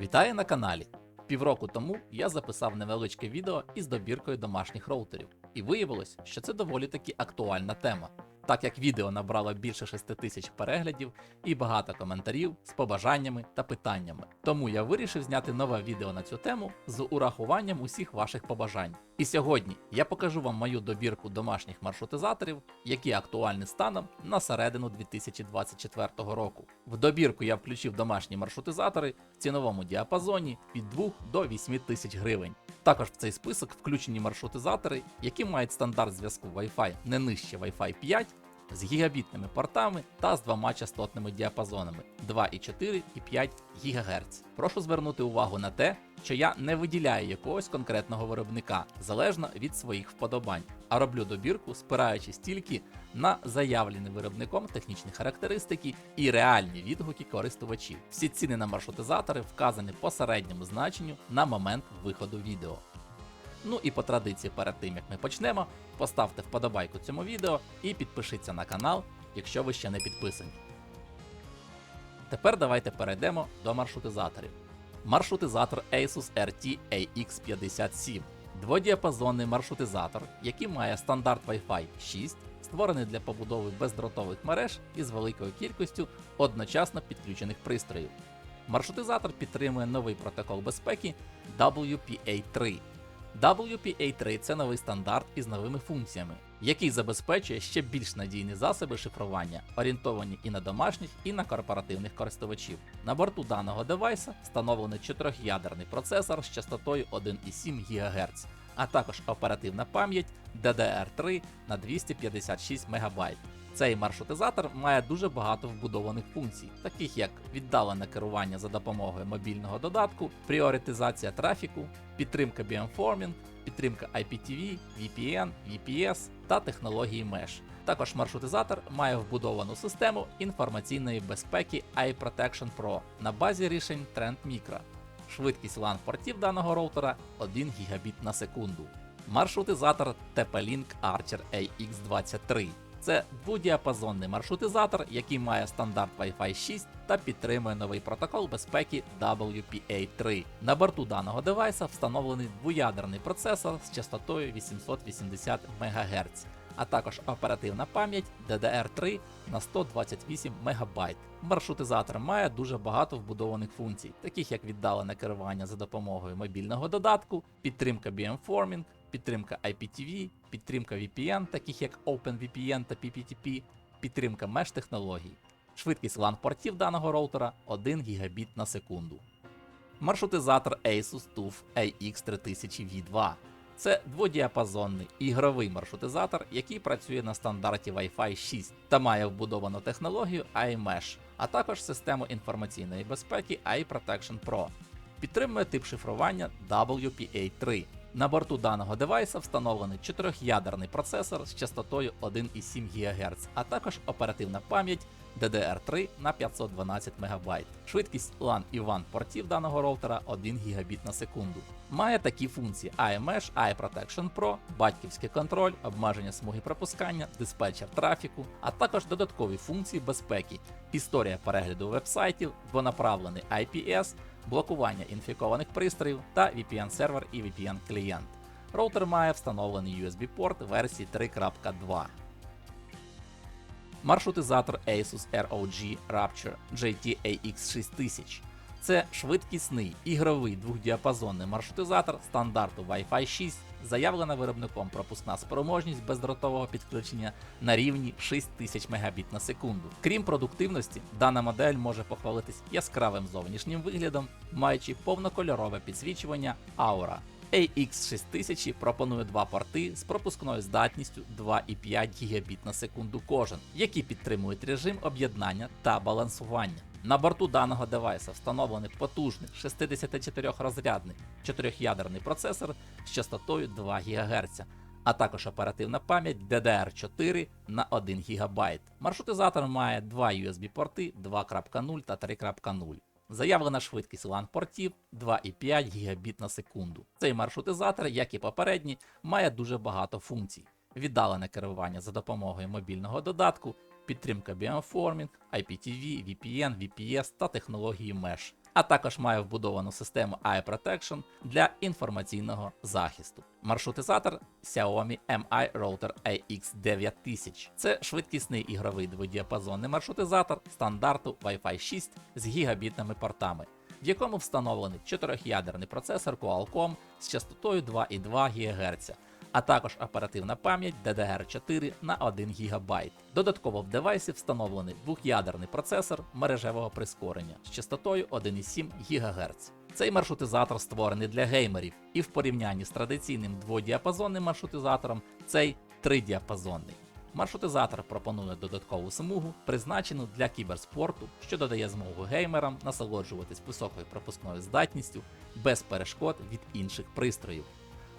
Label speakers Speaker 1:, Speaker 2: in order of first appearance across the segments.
Speaker 1: Вітаю на каналі! Півроку тому я записав невеличке відео із добіркою домашніх роутерів, і виявилось, що це доволі таки актуальна тема, так як відео набрало більше 6 тисяч переглядів і багато коментарів з побажаннями та питаннями. Тому я вирішив зняти нове відео на цю тему з урахуванням усіх ваших побажань. І сьогодні я покажу вам мою добірку домашніх маршрутизаторів, які актуальні станом на середину 2024 року. В добірку я включив домашні маршрутизатори в ціновому діапазоні від 2 до 8 тисяч гривень. Також в цей список включені маршрутизатори, які мають стандарт зв'язку Wi-Fi не нижче Wi-Fi 5 з гігабітними портами та з двома частотними діапазонами 2,4 і 5 ГГц. Прошу звернути увагу на те, що я не виділяю якогось конкретного виробника залежно від своїх вподобань, а роблю добірку, спираючись тільки на заявлені виробником технічні характеристики і реальні відгуки користувачів. Всі ціни на маршрутизатори вказані по середньому значенню на момент виходу відео. Ну і по традиції перед тим як ми почнемо, поставте вподобайку цьому відео і підпишіться на канал, якщо ви ще не підписані. Тепер давайте перейдемо до маршрутизаторів. Маршрутизатор Asus RT AX57 дводіапазонний маршрутизатор, який має стандарт Wi-Fi 6, створений для побудови бездротових мереж із великою кількістю одночасно підключених пристроїв. Маршрутизатор підтримує новий протокол безпеки WPA3. WPA3 це новий стандарт із новими функціями, який забезпечує ще більш надійні засоби шифрування, орієнтовані і на домашніх, і на корпоративних користувачів. На борту даного девайса встановлений 4-ядерний процесор з частотою 1,7 ГГц, а також оперативна пам'ять DDR3 на 256 МБ. Цей маршрутизатор має дуже багато вбудованих функцій, таких як віддалене керування за допомогою мобільного додатку, пріоритизація трафіку, підтримка beamforming, підтримка IPTV, VPN, VPS та технології Mesh. Також маршрутизатор має вбудовану систему інформаційної безпеки iProtection Pro на базі рішень Trend Micro. Швидкість LAN портів даного роутера 1 Гбіт на секунду. Маршрутизатор TP-Link Archer AX23. Це дводіапазонний маршрутизатор, який має стандарт Wi-Fi 6 та підтримує новий протокол безпеки WPA3. На борту даного девайса встановлений двоядерний процесор з частотою 880 МГц, а також оперативна пам'ять DDR3 на 128 МБ. Маршрутизатор має дуже багато вбудованих функцій, таких як віддалене керування за допомогою мобільного додатку, підтримка beamforming, підтримка IPTV, підтримка VPN, таких як OpenVPN та PPTP, підтримка Mesh технологій. Швидкість LAN портів даного роутера 1 Гбіт на секунду. Маршрутизатор Asus TUF AX3000V2. Це дводіапазонний ігровий маршрутизатор, який працює на стандарті Wi-Fi 6 та має вбудовану технологію iMesh, а також систему інформаційної безпеки iProtection Pro. Підтримує тип шифрування WPA3. На борту даного девайса встановлений 4-ядерний процесор з частотою 1,7 ГГц, а також оперативна пам'ять DDR3 на 512 МБ. Швидкість LAN і WAN портів даного роутера 1 Гбіт на секунду. Має такі функції iMesh, iProtection Pro, батьківський контроль, обмеження смуги пропускання, диспетчер трафіку, а також додаткові функції безпеки, історія перегляду вебсайтів, двонаправлений IPS, блокування інфікованих пристроїв та VPN-сервер і VPN-клієнт. Роутер має встановлений USB-порт версії 3.2. Маршрутизатор Asus ROG Rapture JT AX6000. Це швидкісний ігровий двохдіапазонний маршрутизатор стандарту Wi-Fi 6, заявлена виробником пропускна спроможність бездротового підключення на рівні 6000 Мбіт на секунду. Крім продуктивності, дана модель може похвалитись яскравим зовнішнім виглядом, маючи повнокольорове підсвічування Aura. AX6000 пропонує два порти з пропускною здатністю 2,5 Гбіт на секунду кожен, які підтримують режим об'єднання та балансування. На борту даного девайса встановлений потужний 64-розрядний 4-ядерний процесор з частотою 2 ГГц, а також оперативна пам'ять DDR4 на 1 ГБ. Маршрутизатор має два USB-порти 2.0 та 3.0. Заявлена швидкість LAN портів 2,5 Гбіт на секунду. Цей маршрутизатор, як і попередній, має дуже багато функцій: віддалене керування за допомогою мобільного додатку, підтримка beamforming, IPTV, VPN, VPS та технології Mesh. а також має вбудовану систему Eye Protection для інформаційного захисту. Маршрутизатор Xiaomi Mi Router AX9000. Це швидкісний ігровий дводіапазонний маршрутизатор стандарту Wi-Fi 6 з гігабітними портами, в якому встановлений чотирьохядерний процесор Qualcomm з частотою 2,2 ГГц, а також оперативна пам'ять DDR4 на 1 ГБ. Додатково в девайсі встановлений двох'ядерний процесор мережевого прискорення з частотою 1,7 ГГц. Цей маршрутизатор створений для геймерів, і в порівнянні з традиційним дводіапазонним маршрутизатором цей тридіапазонний. Маршрутизатор пропонує додаткову смугу, призначену для кіберспорту, що додає змогу геймерам насолоджуватись високою пропускною здатністю без перешкод від інших пристроїв.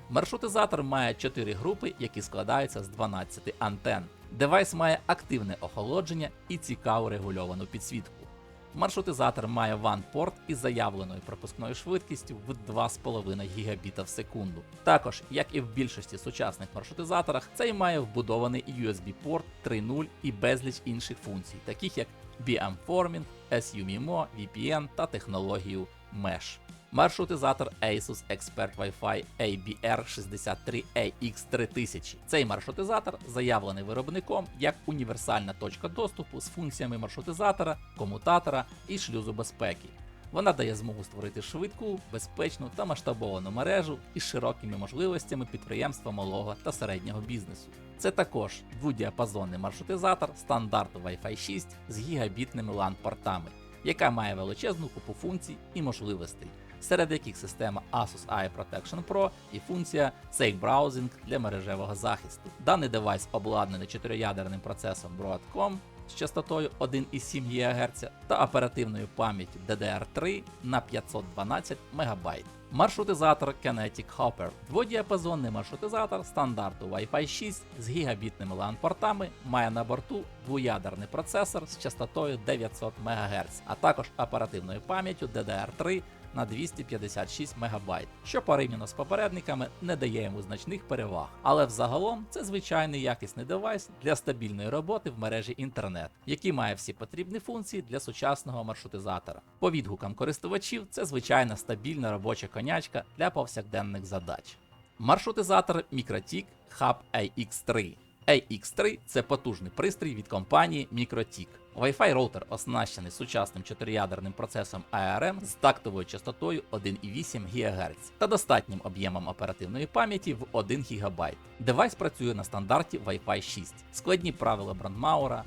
Speaker 1: Маршрутизатор має 4 групи, які складаються з 12 антенн. Девайс має активне охолодження і цікаву регульовану підсвітку. Маршрутизатор має WAN-порт із заявленою пропускною швидкістю в 2,5 Гбіта в секунду. Також, як і в більшості сучасних маршрутизаторах, цей має вбудований USB-порт 3.0 і безліч інших функцій, таких як BM-формінг, SU-MIMO, VPN та технологію Mesh. Маршрутизатор Asus Expert Wi-Fi ABR63AX3000. Цей маршрутизатор заявлений виробником як універсальна точка доступу з функціями маршрутизатора, комутатора і шлюзу безпеки. Вона дає змогу створити швидку, безпечну та масштабовану мережу із широкими можливостями підприємства малого та середнього бізнесу. Це також дводіапазонний маршрутизатор стандарту Wi-Fi 6 з гігабітними LAN-портами, яка має величезну купу функцій і можливостей, серед яких система Asus Eye Protection Pro і функція Safe Browsing для мережевого захисту. Даний девайс обладнаний чотириядерним процесом Broadcom з частотою 1,7 ГГц та оперативною пам'яттю DDR3 на 512 МБ. Маршрутизатор Kinetic Hopper дводіапазонний маршрутизатор стандарту Wi-Fi 6 з гігабітними LAN-портами має на борту двоядерний процесор з частотою 900 МГц, а також оперативною пам'яттю DDR3 на 256 МБ, що порівняно з попередниками не дає йому значних переваг. Але взагалом це звичайний якісний девайс для стабільної роботи в мережі інтернет, який має всі потрібні функції для сучасного маршрутизатора. По відгукам користувачів, це звичайна стабільна робоча конячка для повсякденних задач. Маршрутизатор MikroTik Hub AX3. AX3 це потужний пристрій від компанії MikroTik. Wi-Fi роутер оснащений сучасним чотириядерним процесом ARM з тактовою частотою 1,8 ГГц та достатнім об'ємом оперативної пам'яті в 1 ГБ. Девайс працює на стандарті Wi-Fi 6, складні правила Брандмаура,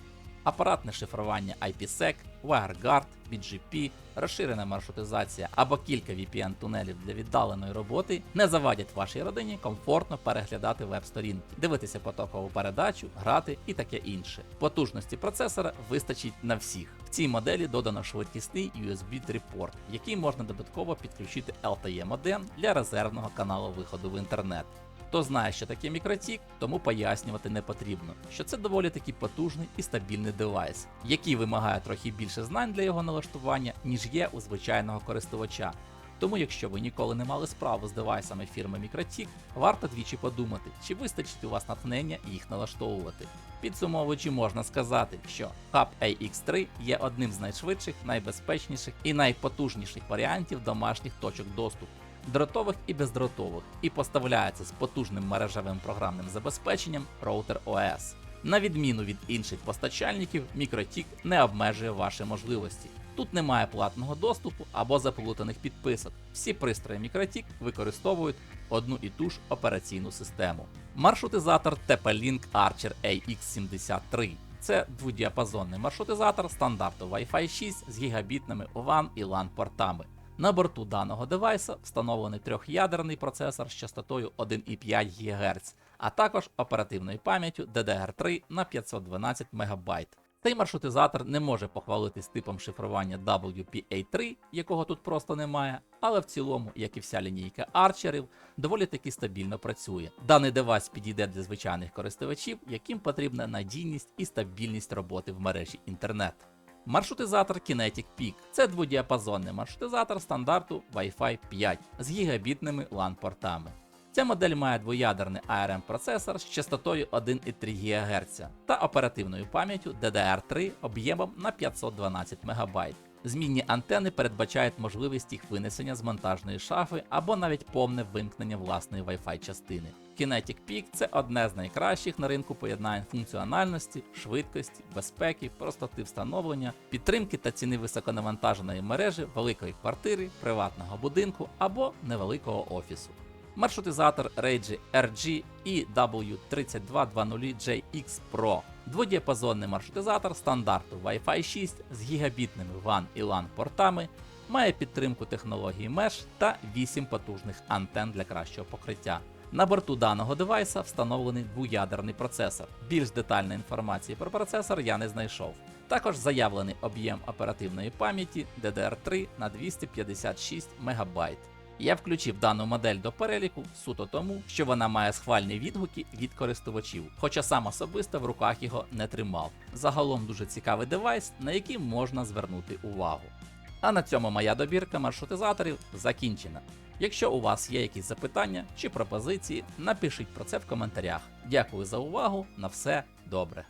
Speaker 1: апаратне шифрування IPsec, WireGuard, BGP, розширена маршрутизація або кілька VPN-тунелів для віддаленої роботи не завадять вашій родині комфортно переглядати веб-сторінки, дивитися потокову передачу, грати і таке інше. Потужності процесора вистачить на всіх. В цій моделі додано швидкісний USB 3 порт, який можна додатково підключити LTE модем для резервного каналу виходу в інтернет. Хто знає, що таке мікротік, тому пояснювати не потрібно, що це доволі таки потужний і стабільний девайс, який вимагає трохи більше знань для його налаштування, ніж є у звичайного користувача. Тому, якщо ви ніколи не мали справу з девайсами фірми Mikrotik, варто двічі подумати, чи вистачить у вас натхнення їх налаштовувати. Підсумовуючи, можна сказати, що Hub AX3 є одним з найшвидших, найбезпечніших і найпотужніших варіантів домашніх точок доступу дротових і бездротових, і поставляється з потужним мережевим програмним забезпеченням Router OS. На відміну від інших постачальників, MikroTik не обмежує ваші можливості. Тут немає платного доступу або заплутаних підписок. Всі пристрої MikroTik використовують одну і ту ж операційну систему. Маршрутизатор TP-Link Archer AX73. Це дводіапазонний маршрутизатор стандарту Wi-Fi 6 з гігабітними WAN і LAN портами. На борту даного девайса встановлений трьох'ядерний процесор з частотою 1,5 ГГц, а також оперативною пам'яттю DDR3 на 512 МБ. Цей маршрутизатор не може похвалитись типом шифрування WPA3, якого тут просто немає, але в цілому, як і вся лінійка арчерів, доволі таки стабільно працює. Даний девайс підійде для звичайних користувачів, яким потрібна надійність і стабільність роботи в мережі інтернет. Маршрутизатор Kinetic Peak це дводіапазонний маршрутизатор стандарту Wi-Fi 5 з гігабітними LAN-портами. Ця модель має двоядерний ARM процесор з частотою 1,3 ГГц та оперативною пам'яттю DDR3 об'ємом на 512 МБ. Змінні антени передбачають можливість їх винесення з монтажної шафи або навіть повне вимкнення власної Wi-Fi частини. Kinetic Peak – це одне з найкращих на ринку поєднань функціональності, швидкості, безпеки, простоти встановлення, підтримки та ціни високонавантаженої мережі великої квартири, приватного будинку або невеликого офісу. Маршрутизатор Rage RG EW3220JX Pro. Дводіапазонний маршрутизатор стандарту Wi-Fi 6 з гігабітними WAN і LAN портами, має підтримку технології Mesh та 8 потужних антен для кращого покриття. На борту даного девайса встановлений двоядерний процесор. Більш детальної інформації про процесор я не знайшов. Також заявлений об'єм оперативної пам'яті DDR3 на 256 МБ. Я включив дану модель до переліку суто тому, що вона має схвальні відгуки від користувачів, хоча сам особисто в руках його не тримав. Загалом дуже цікавий девайс, на який можна звернути увагу. А на цьому моя добірка маршрутизаторів закінчена. Якщо у вас є якісь запитання чи пропозиції, напишіть про це в коментарях. Дякую за увагу, на все добре.